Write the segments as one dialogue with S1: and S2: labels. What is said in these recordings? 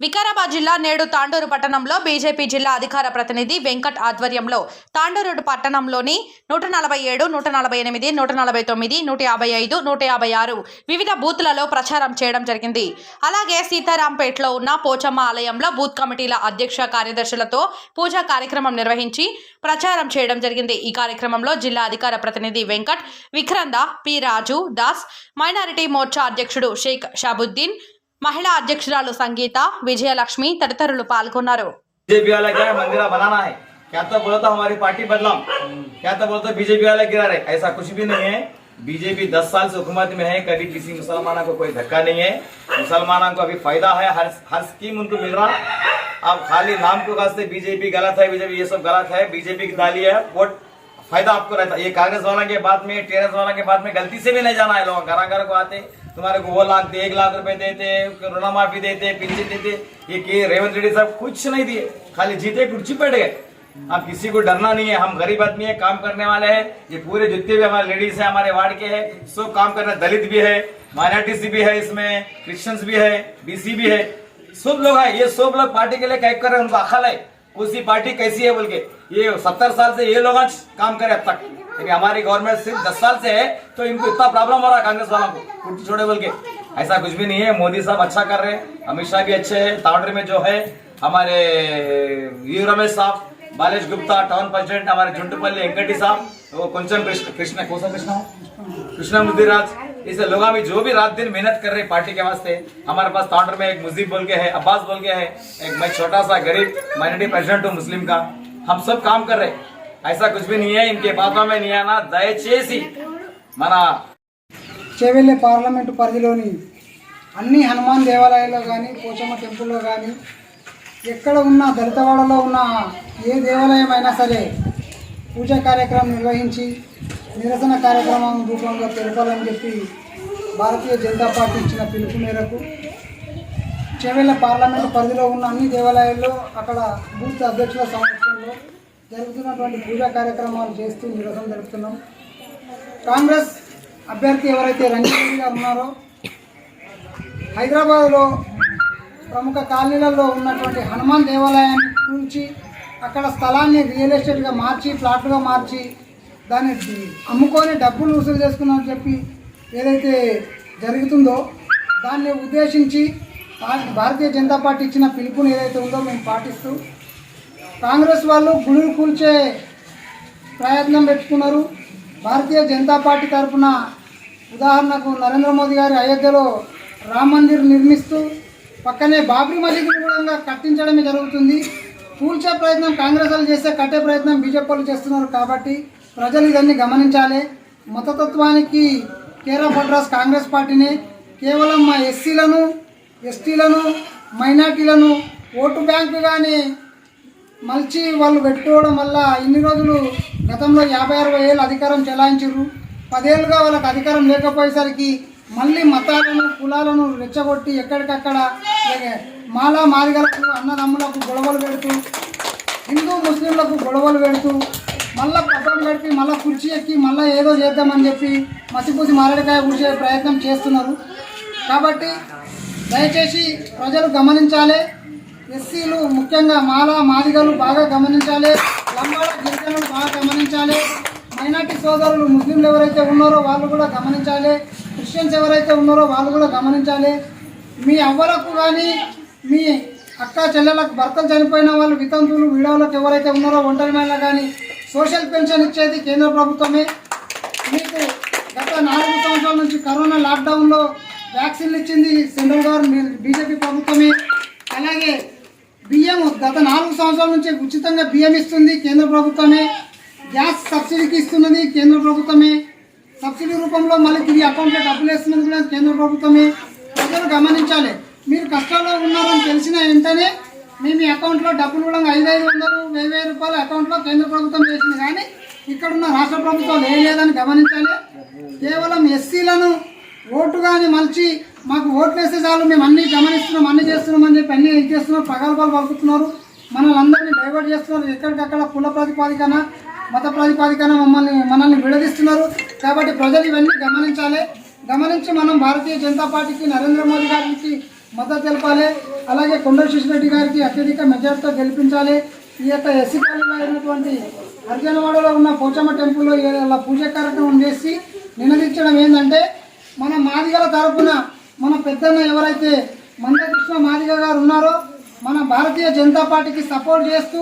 S1: వికారాబాద్ జిల్లా నేడు తాండూరు పట్టణంలో బీజేపీ జిల్లా అధికార ప్రతినిధి వెంకట్ ఆధ్వర్యంలో తాండూరు పట్టణంలోని నూట నలభై ఏడు నూట నలభై ఎనిమిది నూట నలభై తొమ్మిది నూట యాభై ఐదు నూట యాభై ఆరు వివిధ బూత్లలో ప్రచారం చేయడం జరిగింది. అలాగే సీతారాంపేటలో ఉన్న పోచమ్మ ఆలయంలో బూత్ కమిటీల అధ్యక్ష కార్యదర్శులతో పూజా కార్యక్రమం నిర్వహించి ప్రచారం చేయడం జరిగింది. ఈ కార్యక్రమంలో జిల్లా అధికార ప్రతినిధి వెంకట్ విక్రంద పి రాజు దాస్ మైనారిటీ మోర్చా అధ్యక్షుడు షేక్ షాబుద్దీన్ మహిళా అధ్యక్షురాలు సంగీత విజయలక్ష్మి తదితరులు పాల్గొన్నారు
S2: बीजेपी वाला क्या है मंदिरा बनाना है क्या तो बोला था हमारी पार्टी बदलाम क्या तो बोलता बीजेपी वाला गिरा रहे ऐसा कुछ भी नहीं है बीजेपी 10 साल से हुकूमत में है कभी किसी मुसलमानों को कोई धक्का नहीं है मुसलमानों को अभी फायदा है हर हर स्कीम उनको मिल रहा अब खाली नाम को वास्ते बीजेपी गलत है बीजेपी ये सब गलत है बीजेपी की दाली है वोट फायदा आपको रहता है ये कांग्रेस वाला के बाद में टीआरएस वाला के बाद में गलती से भी नहीं जाना है लोग घर घर को आते तुम्हारे को वो लाख एक लाख रुपए देते ऋण माफ़ी देते पेंशन देते, ये के रेवंत रेड्डी साहब कुछ नहीं दिए, खाली जीते, कुर्सी बैठ गए। अब किसी को डरना नहीं है, हम गरीब आदमी है, काम करने वाले हैं, ये पूरे जितने भी हमारे लेडीज़ है, हमारे वार्ड के हैं, सब काम करने, दलित भी है माइनॉरिटीज भी है इसमें क्रिश्चियंस भी है बीसी भी है, सब लोग है, ये सब लोग पार्टी के लिए कैक कर रहे हैं, उनको अखल है कौन सी पार्टी कैसी है बोल के, ये सत्तर साल से ये लोग काम करे अब तक। लेकिन हमारी गवर्नमेंट सिर्फ़ दस साल से है तो इनको इतना प्रॉब्लम हो रहा है कांग्रेस वालों को। कुर्सी छोड़े बोल के। ऐसा कुछ भी नहीं है, मोदी साहब अच्छा कर रहे हैं, अमित शाह भी अच्छे हैं तावड़े में जो है, हमारे यू रमेश साहब, बालेश गुप्ता टाउन प्रेसिडेंट हमारे झुंटुपल्ली वेंकटी साहब, वो कंचन कृष्ण कृष्ण, कौन सा कृष्ण कृष्ण मुदिराज लोग अभी जो भी रात दिन मेहनत कर रहे पार्टी के वास्ते, हमारे पास ताउंडर में एक मुजीब बोल के है, अब्बास बोल के है, एक मैं छोटा सा गरीब माइनॉरिटी प्रेसिडेंट हूँ, मुस्लिम का। हम सब काम कर रहे ఐసా కుచ్బీ నియే ఇంకే బాత్రూమే నియానా దయచేసి మన
S3: చేవెళ్ళే పార్లమెంటు పరిధిలోని అన్ని హనుమాన్ దేవాలయాల్లో కానీ పోచమ్మ టెంపుల్లో కానీ ఎక్కడ ఉన్న దళితవాడలో ఉన్న ఏ దేవాలయం అయినా సరే పూజా కార్యక్రమం నిర్వహించి నిరసన కార్యక్రమం రూపంలో తెలపాలని చెప్పి భారతీయ జనతా పార్టీ ఇచ్చిన పిలుపు మేరకు చెవెళ్ళ పార్లమెంట్ పరిధిలో ఉన్న అన్ని దేవాలయాల్లో అక్కడ బూత్ అధ్యక్షుల సమక్షంలో జరుగుతున్నటువంటి పూజా కార్యక్రమాలు చేస్తూ నిరసన జరుపుతున్నాం. కాంగ్రెస్ అభ్యర్థి ఎవరైతే రంజిత్ గారు ఉన్నారో హైదరాబాద్లో ప్రముఖ కాలనీలలో ఉన్నటువంటి హనుమాన్ దేవాలయాన్ని కూల్చి అక్కడ స్థలాన్ని రియల్ ఎస్టేట్గా మార్చి ప్లాట్లుగా మార్చి దాన్ని అమ్ముకొని డబ్బులు వసూలు చేసుకున్నామని చెప్పి ఏదైతే జరుగుతుందో దాన్ని ఉద్దేశించి భారతీయ జనతా పార్టీ ఇచ్చిన పిలుపుని ఏదైతే ఉందో మేము పాటిస్తూ కాంగ్రెస్ వాళ్ళు గుడులు కూల్చే ప్రయత్నం పెట్టుకున్నారు. భారతీయ జనతా పార్టీ తరఫున ఉదాహరణకు నరేంద్ర మోదీ గారి అయోధ్యలో రామ్ మందిర్ నిర్మిస్తూ పక్కనే బాబ్రీ మసీద్ కూడా కట్టించడమే జరుగుతుంది. కూల్చే ప్రయత్నం కాంగ్రెస్ వాళ్ళు చేస్తే కట్టే ప్రయత్నం బీజేపీ వాళ్ళు చేస్తున్నారు కాబట్టి ప్రజలు ఇదన్నీ గమనించాలి. మతతత్వానికి కేరా ఆఫ్ కాంగ్రెస్ పార్టీనే. కేవలం మా ఎస్సీలను ఎస్టీలను మైనార్టీలను ఓటు బ్యాంకుగానే మలిచి వాళ్ళు పెట్టుకోవడం వల్ల ఇన్ని రోజులు గతంలో యాభై అరవై ఏళ్ళు అధికారం చెలాయించారు పదేళ్ళుగా వాళ్ళకి అధికారం లేకపోయేసరికి మళ్ళీ మతాలను కులాలను రెచ్చగొట్టి ఎక్కడికక్కడ మాలా మాదిగలకు అన్నదమ్ములకు గొడవలు పెడుతూ హిందూ ముస్లింలకు గొడవలు పెడుతూ మళ్ళా పబ్బం గడిపి మళ్ళీ కుర్చీ ఎక్కి మళ్ళీ ఏదో చేద్దామని చెప్పి మసిపూసి మారడికాయ కూర్చే ప్రయత్నం చేస్తున్నారు. కాబట్టి దయచేసి ప్రజలు గమనించాలి. ఎస్సీలు ముఖ్యంగా మాల మాదిగలు బాగా గమనించాలి లంబాడ గిరిజనులు బాగా గమనించాలి మైనార్టీ సోదరులు ముస్లింలు ఎవరైతే ఉన్నారో వాళ్ళు కూడా గమనించాలి క్రిస్టియన్స్ ఎవరైతే ఉన్నారో వాళ్ళు కూడా గమనించాలి. మీ అవ్వలకు కానీ మీ అక్క చెల్లెలకు భర్తలు చనిపోయిన వాళ్ళు వితంతువులు విడవలకు ఎవరైతే ఉన్నారో ఒంటరి మహిళ కానీ సోషల్ పెన్షన్ ఇచ్చేది కేంద్ర ప్రభుత్వమే. మీకు గత నాలుగు సంవత్సరాల నుంచి కరోనా లాక్డౌన్లో వ్యాక్సిన్లు ఇచ్చింది సెంట్రల్ గవర్నమెంట్ బీజేపీ ప్రభుత్వమే. అలాగే బియ్యం గత నాలుగు సంవత్సరాల నుంచి ఉచితంగా బియ్యం ఇస్తుంది కేంద్ర ప్రభుత్వమే. గ్యాస్ సబ్సిడీకి ఇస్తున్నది కేంద్ర ప్రభుత్వమే. సబ్సిడీ రూపంలో మళ్ళీ తిరిగి అకౌంట్లో డబ్బులు వేస్తున్నది కూడా కేంద్ర ప్రభుత్వమే. ప్రజలు గమనించాలి. మీరు కష్టాల్లో ఉన్నారని తెలిసిన వెంటనే మేము అకౌంట్లో డబ్బులు కూడా ఐదు ఐదు వందలు వెయ్యి వెయ్యి రూపాయలు అకౌంట్లో కేంద్ర ప్రభుత్వం వేసింది. కానీ ఇక్కడ ఉన్న రాష్ట్ర ప్రభుత్వాలు ఏం లేదని గమనించాలి. కేవలం ఎస్సీలను ఓటుగానే మలిచి మాకు ఓట్లు వేస్తే చాలు మేము అన్నీ గమనిస్తున్నాం అన్ని చేస్తున్నాం అని చెప్పి అన్ని ఇది చేస్తున్నాం ప్రగల్భాలు పలుకుతున్నారు. మనల్ని అందరినీ డైవర్ట్ చేస్తున్నారు. ఎక్కడికక్కడ కుల ప్రాతిపాదికన మత ప్రాతిపాదికన మమ్మల్ని మనల్ని విడదీస్తున్నారు. కాబట్టి ప్రజలు ఇవన్నీ గమనించాలి. గమనించి మనం భారతీయ జనతా పార్టీకి నరేంద్ర మోదీ గారికి మద్దతు తెలపాలి. అలాగే కొండ శిశిరెడ్డి గారికి అత్యధిక మెజార్టీతో గెలిపించాలి. ఈ యొక్క ఎస్సీ కాలనీలో అయినటువంటి అర్జనవాడలో ఉన్న పోచమ్మ టెంపుల్లో ఇలా పూజ కార్యక్రమం చేసి నినదించడం ఏంటంటే మన మాదిగల తరపున మన పెద్దన్న ఎవరైతే మందకృష్ణ మాదిగ గారు ఉన్నారో మన భారతీయ జనతా పార్టీకి సపోర్ట్ చేస్తూ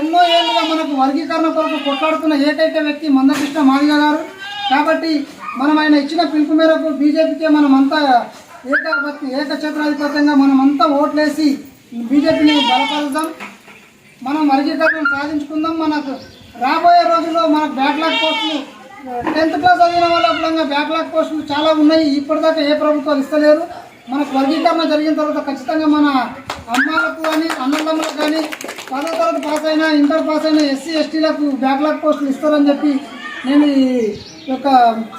S3: ఎన్నో ఏళ్ళుగా మనకు వర్గీకరణ కొరకు కొట్లాడుతున్న ఏకైక వ్యక్తి మందకృష్ణ మాదిగ గారు. కాబట్టి మనం ఆయన ఇచ్చిన పిలుపు మేరకు బీజేపీకే మనమంతా ఏకపతి ఏకఛత్రాధిపత్యంగా మనమంతా ఓట్లేసి బీజేపీని బలపరుద్దాం. మనం వర్గీకరణ సాధించుకుందాం. మనకు రాబోయే రోజుల్లో మనకు బ్యాట్లాక్ పోస్టులు టెన్త్ క్లాస్ చదివిన వాళ్ళ కూడా బ్యాక్లాగ్ పోస్టులు చాలా ఉన్నాయి. ఇప్పటిదాకా ఏ ప్రభుత్వాలు ఇస్తలేరు. మనకు వర్గీకరణ జరిగిన తర్వాత ఖచ్చితంగా మన అమ్మాలకు కానీ అన్నదమ్ములకు కానీ పదో తరగతి పాస్ అయినా ఇంటర్ పాస్ అయిన ఎస్సీ ఎస్టీలకు బ్యాక్లాగ్ పోస్టులు ఇస్తారని చెప్పి నేను ఈ యొక్క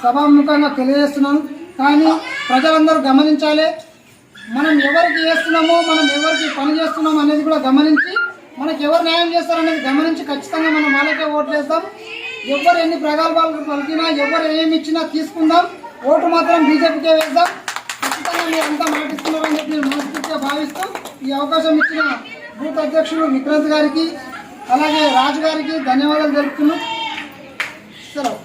S3: సభాముఖంగా తెలియజేస్తున్నాను. కానీ ప్రజలందరూ గమనించాలి. మనం ఎవరికి చేస్తున్నామో మనం ఎవరికి పని చేస్తున్నామో అనేది కూడా గమనించి మనకి ఎవరు న్యాయం చేస్తారనేది గమనించి ఖచ్చితంగా మనం వాళ్ళకే ఓట్లు వేస్తాం ఎవరు ఎన్ని ప్రగల్భాలు పలికినా ఎవరు ఏమి ఇచ్చినా తీసుకుందాం. ఓటు మాత్రం బీజేపీకే వేద్దాం. ఖచ్చితంగా మీరు అంతా మాటిస్తున్నారని చెప్పి నేను మనస్ఫూర్తిగా భావిస్తూ ఈ అవకాశం ఇచ్చిన బూత్ అధ్యక్షుడు విక్రాంత్ గారికి అలాగే రాజు గారికి ధన్యవాదాలు తెలుపుతున్నాం. సెలవు.